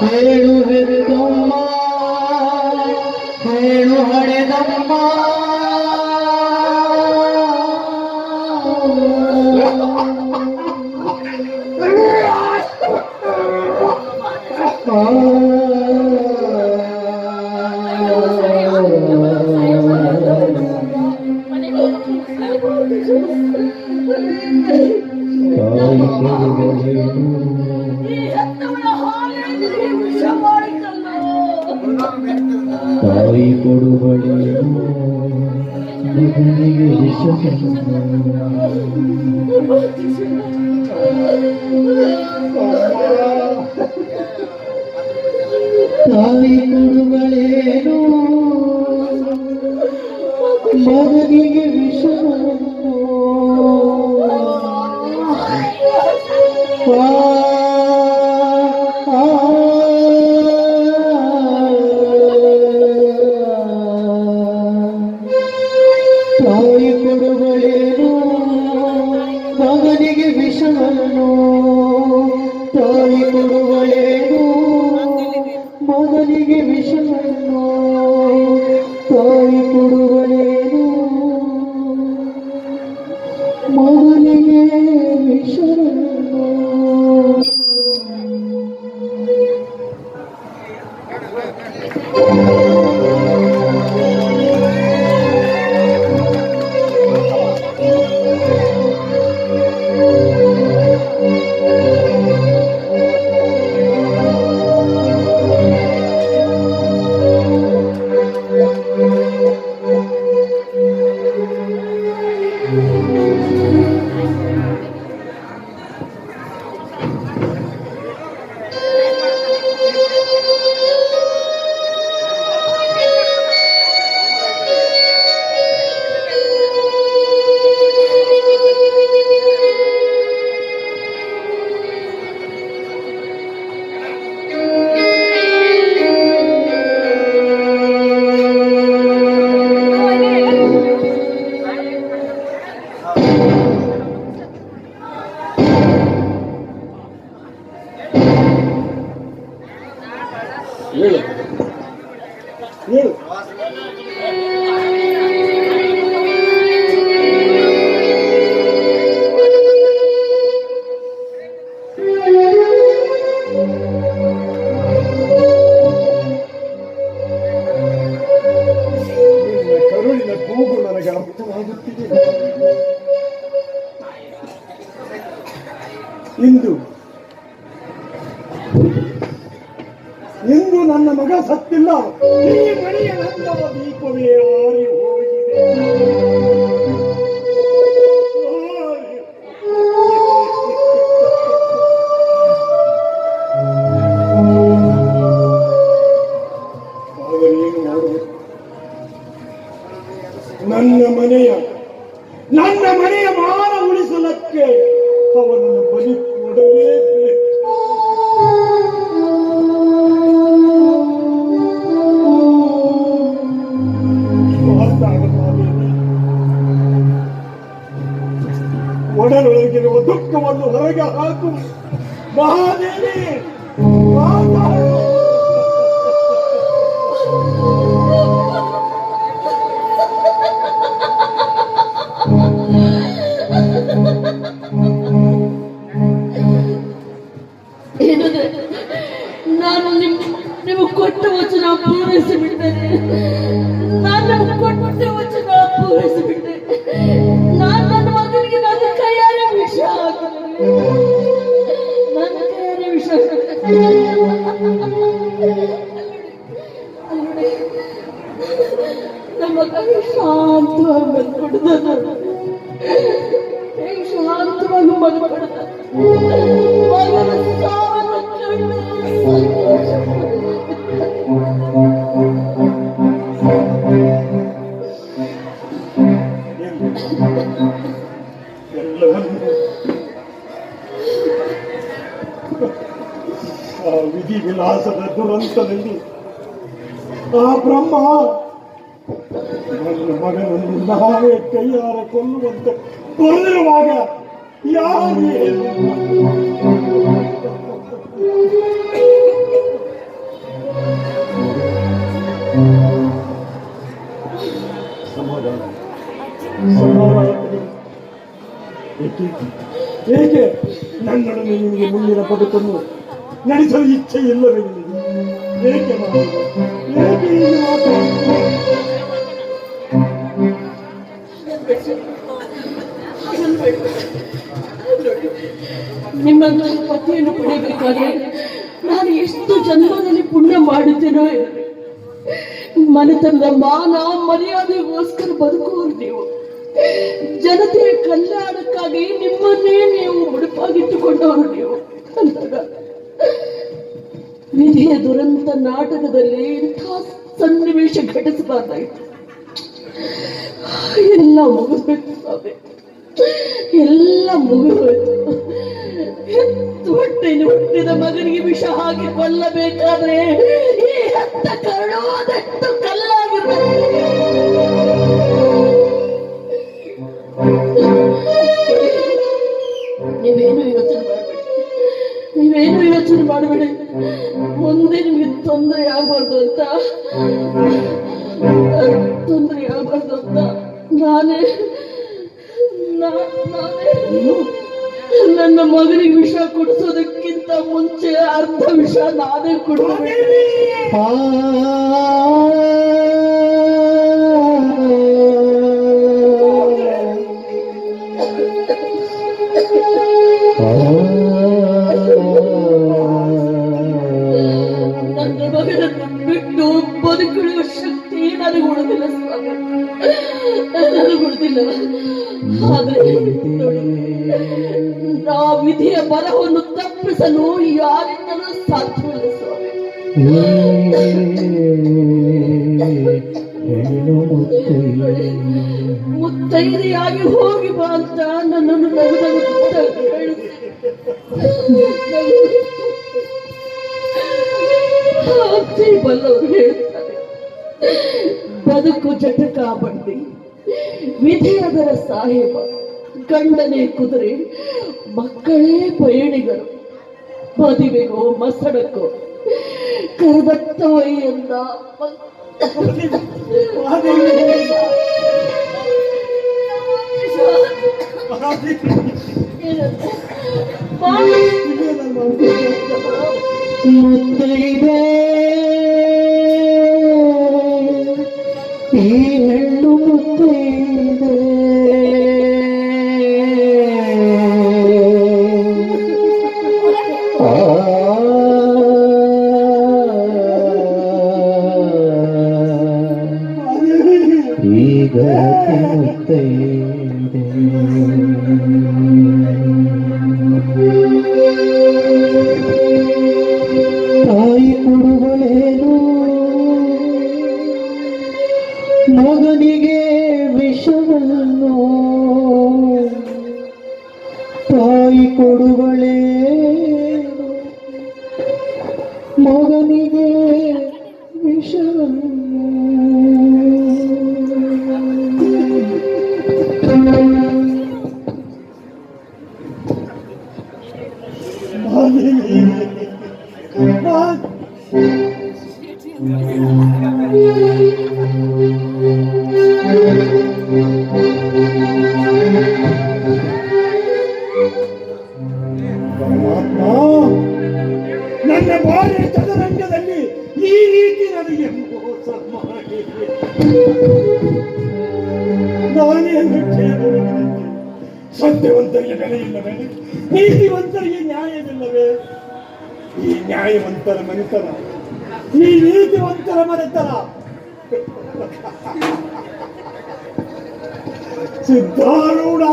ಹೇಳು ಹೆತ್ತಮ್ಮ ಹೇಳು ಹಡೆದಮ್ಮ Oh ತಾಯಿ ಕುರುಗಳೇನು ಮಗನಿಗೆ ವಿಷ ಮೊದಲಿಗೆ ವಿಷವನ್ನು ತಾಯಿ ಕೊಡುವ ಹಿಂದೂ ಇಂದು ನನ್ನ ಮಗ ಸತ್ತಿಲ್ಲ. ಈ ಮನೆಯ ನಂತರ ದೀಪವೇ ಆರಿ ಹೋಗಿದೆ. ಹೋಗಿ ಹಾಕು ಮಹಾದೇವಿ Thank. വന്നിട്ട് നന്ദി ആ ബ്രഹ്മ. മകൻ നാളെ കയ്യാറെ കൊണ്ടുവന്ന് പറഞ്ഞുമാക എനിക്ക് ഞങ്ങളുടെ മുന്നിലെ പതുക്കുന്നു ഇച്ഛയില്ല ഇച്ഛയില്ലെങ്കിൽ ಏಕೆ? ನಿಮ್ಮಂತ ಪತಿಯನ್ನು ಪಡೆಯಬೇಕಾದ್ರೆ ನಾನು ಎಷ್ಟು ಜನ್ಮದಲ್ಲಿ ಪುಣ್ಯ ಮಾಡುತ್ತೇನೋ. ಮನೆತನದ ಮಾನ ಮರ್ಯಾದೆಗೋಸ್ಕರ ಬದುಕುವರು ನೀವು ಜನತೆಯ ಕಲ್ಯಾಣಕ್ಕಾಗಿ ನಿಮ್ಮನ್ನೇ ನೀವು ಮುಡುಪಾಗಿಟ್ಟುಕೊಂಡವರು ನೀವು ಅಂದಾಗ ವಿಧಿಯ ದುರಂತ ನಾಟಕದಲ್ಲಿ ಇಂಥ ಸನ್ನಿವೇಶ ಘಟಿಸಬಾರ್ದಾಯ್ತು. ಎಲ್ಲ ಮುಗಿಸ್ಬೇಕು ಸ್ವಾಮಿ. ಎಲ್ಲ ಮುಗಿಸ್ಬೇಕು ಹೆತ್ತು ಹೊಟ್ಟೆಯನ್ನು ಹುಟ್ಟಿದ ಮಗನಿಗೆ ವಿಷ ಹಾಕಿ ಕೊಲ್ಲಬೇಕಾದ್ರೆ ಈ ಹೆತ್ತ ಕರುಳು ಅದೆಷ್ಟು ಕಲ್ಲಾಗಿರ್ಬೇಕು. ನೀವೇನು ಯೋಚನೆ ಮಾಡಬೇಡಿ. ನೀವೇನು ಯೋಚನೆ ಮಾಡಬೇಡಿ. ಮುಂದೆ ನಿಮಗೆ ತೊಂದರೆ ಆಗ್ಬಾರ್ದು ಅಂತ. ತೊಂದರೆ ಆಗ್ಬಾರ್ದು ಅಂತ. ನಾನೇ ನಾನೇ ನನ್ನ ಮಗನಿಗೆ ವಿಷ ಕುಡಿಸೋದಕ್ಕಿಂತ ಮುಂಚೆ ಅರ್ಧ ವಿಷ ನಾನೇ ಕುಡಿದಬೇಕು ಬಿಟ್ಟು ಬದುಕುಳಿಯುವ ಶಕ್ತಿ ನನಗೆ ಉಳಿದಿಲ್ಲ ಸ್ವಾಮಿ. ನನಗೆ ಉಳಿದಿಲ್ಲ. ಆದ್ರೆ ವಿಧಿಯ ಬರವನ್ನು ತಪ್ಪಿಸಲು ಯಾರಿಂದಲೂ ಸಾಧ್ಯವಿಲ್ಲ ಮುತ್ತೈದೆಯಾಗಿ ಹೋಗಿ ಬಾ ಅಂತ ನನ್ನನ್ನು ನಗು ನಗುತ್ತಾ ಅಜ್ಜಿ ಬಲ್ಲವರು ಹೇಳ್ತಾರೆ ಬದುಕು ಜಟಕ ಬಂಡಿ ವಿಧಿ ಸಾಹೇಬ ಗಂಡನೇ ಕುದುರೆ ಮಕ್ಕಳೇ ಪಯಣಿಗರು ಮದುವೆಗೋ ಮಸಡಕ್ಕೋ ಕರೆದತ್ತ ವೈಯಂದ ಏನಂತೆ? ಬಾಳು. ಇದೇ ನನ್ನ ಉದ್ದೇಶ. ಮುತ್ತೈದೆ ಈಗ ಮುತ್ತೈದೆ ತಾಯಿ ಕೊಡುವಳೇನು ಮಗನಿಗೆ ವಿಷವನ್ನು ತಾಯಿ ಕೊಡುವಳೇನು ನನ್ನ ಬಾಳೆ ಚದುರಂಗದಲ್ಲಿ ಈ ರೀತಿ ನನಗೆ ಮೋಸ ಮಾಡಿ ನಾನೇನು ಕ್ಷೇಮವಾಗಿದ್ದೆ ಸತ್ಯವಂತರಿಗೆ ಬೆಲೆ ಇಲ್ಲವೇ ನೀತಿವಂತರಿಗೆ ನ್ಯಾಯವಿಲ್ಲವೇ ಈ ನ್ಯಾಯವಂತರ ಮನೆತನ ಈ ನೀತಿವಂತರ ಮನೆತನ ಸಿದ್ಧಾರೂಢ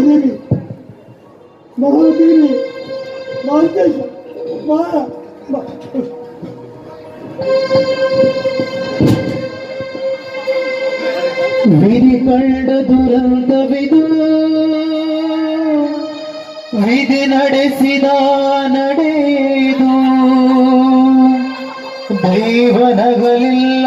ಮಹಾದೇವಿ ಮಹಾದೇವಿ ಮಹಾಂತೇಶ ಬಿರಿ ಕಂಡ ದುರಂತವಿದು. ವಿಧಿ ನಡೆಸಿದ ನಡೆದು. ದೈವನಗಲಿಲ್ಲ ದೇವ